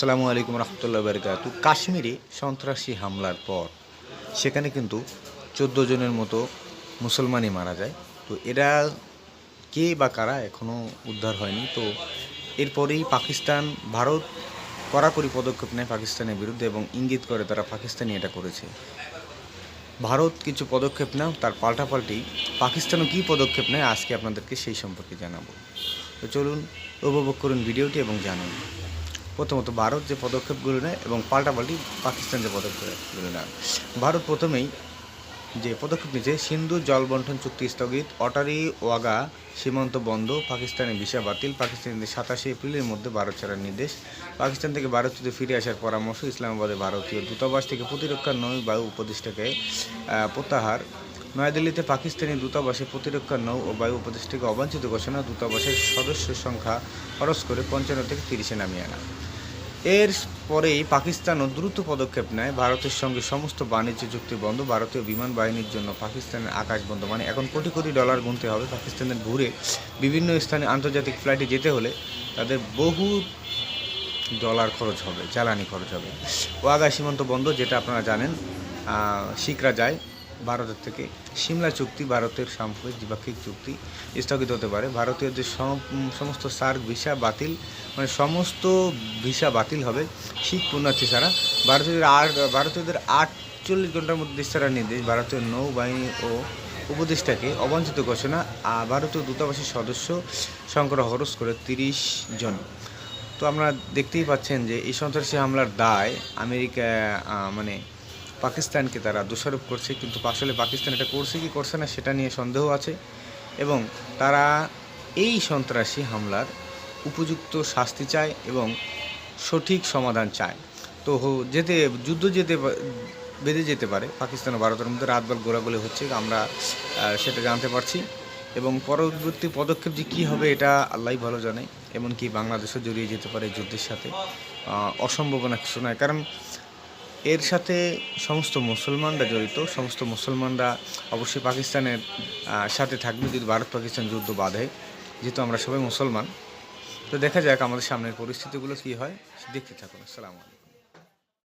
আসসালামু আলাইকুম রহমতুল্লাহ বারকাত। কাশ্মীরে সন্ত্রাসী হামলার পর সেখানে কিন্তু চোদ্দ জনের মতো মুসলমানই মারা যায়। তো এরা কে বা কারা এখনও উদ্ধার হয়নি। তো এরপরেই পাকিস্তান, ভারত কড়াকড়ি পদক্ষেপ নেয় পাকিস্তানের বিরুদ্ধে এবং ইঙ্গিত করে তারা পাকিস্তানি এটা করেছে। ভারত কিছু পদক্ষেপ নেয় তার পাল্টাপাল্টি। পাকিস্তানও কী পদক্ষেপ নেয়, আজকে আপনাদেরকে সেই সম্পর্কে জানাব। তো চলুন, উপভোগ করুন ভিডিওটি এবং জানুন। প্রথমত ভারত যে পদক্ষেপগুলো নেয় এবং পাল্টাপাল্টি পাকিস্তান যে পদক্ষেপগুলো নেয়। ভারত প্রথমেই যে পদক্ষেপ নিয়েছে, সিন্ধু জল বন্টন চুক্তি স্থগিত, অটারি ওয়াগা সীমান্ত বন্ধ পাকিস্তানের ভিসা বাতিল পাকিস্তানের সাতাশে এপ্রিলের মধ্যে ভারত ছাড়ার নির্দেশ। পাকিস্তান থেকে ভারতীয় ফিরে আসার পরামর্শ, ইসলামাবাদে ভারতীয় দূতাবাস থেকে প্রতিরক্ষা নৌ বায়ু উপদেষ্টাকে প্রত্যাহার নয়াদিল্লিতে পাকিস্তানি দূতাবাসে প্রতিরক্ষা নৌ ও বায়ু উপদেষ্টাকে অবাঞ্ছিত ঘোষণা, দূতাবাসের সদস্য সংখ্যা খরচ করে পঞ্চান্ন থেকে তিরিশে নামিয়ে আনা। এর পরেই পাকিস্তানও দ্রুত পদক্ষেপ নেয়। ভারতের সঙ্গে সমস্ত বাণিজ্য চুক্তি বন্ধ। ভারতীয় বিমান বাহিনীর জন্য পাকিস্তানের আকাশ বন্ধ। মানে এখন কোটি কোটি ডলার গুনতে হবে পাকিস্তানের ঘুরে বিভিন্ন স্থানে আন্তর্জাতিক ফ্লাইটে যেতে হলে তাদের বহু ডলার খরচ হবে, জ্বালানি খরচ হবে। ওয়াগা সীমান্ত বন্ধ, যেটা আপনারা জানেন শিখরা যায়। ভারতের থেকে। সিমলা চুক্তি ভারতের সাম্প্রতিক দ্বিপাক্ষিক চুক্তি স্থগিত হতে পারে। সম- উম, সমস্ত সার্ক ভিসা বাতিল মানে সমস্ত ভিসা বাতিল হবে শিখ পুণ্যার্থী ছাড়া ভারতীয়দের আট ভারতীয়দের আটচল্লিশ ঘণ্টার মধ্যে ছাড়ার নির্দেশ ভারতীয় নৌবাহিনী ও উপদেষ্টাকে অবাঞ্ছিত ঘোষণা। ভারতীয় দূতাবাসের সদস্য সংখ্যা হরস করে তিরিশ জন। তো আমরা দেখতেই পাচ্ছেন যে এই সন্ত্রাসী হামলার দায় আমেরিকা মানে পাকিস্তানকে তারা দোষারোপ করছে, কিন্তু আসলে পাকিস্তান এটা করছে কি করছে না সেটা নিয়ে সন্দেহ আছে এবং তারা এই সন্ত্রাসী হামলার উপযুক্ত শাস্তি চায় এবং সঠিক সমাধান চায়। তো যেতে, যুদ্ধ যেতে বেঁধে যেতে পারে পাকিস্তান ও ভারতের মধ্যে। রাতবার গোলাগুলি হচ্ছে, আমরা সেটা জানতে পারছি। এবং পরবর্তী পদক্ষেপ যে কী হবে এটা আল্লাহ ভালো জানে, এমনকি বাংলাদেশও জড়িয়ে যেতে পারে যুদ্ধের সাথে। অসম্ভাবনা কিছু নয়। কারণ এর সাথে সমস্ত মুসলমানরা জড়িত, সমস্ত মুসলমানরা অবশ্যই পাকিস্তানের সাথে থাকবে যদি ভারত পাকিস্তান যুদ্ধ বাঁধে, যেহেতু আমরা সবাই মুসলমান। তো দেখা যাক আমাদের সামনের পরিস্থিতিগুলো কী হয়। দেখতে থাকুন। আসসালামু আলাইকুম।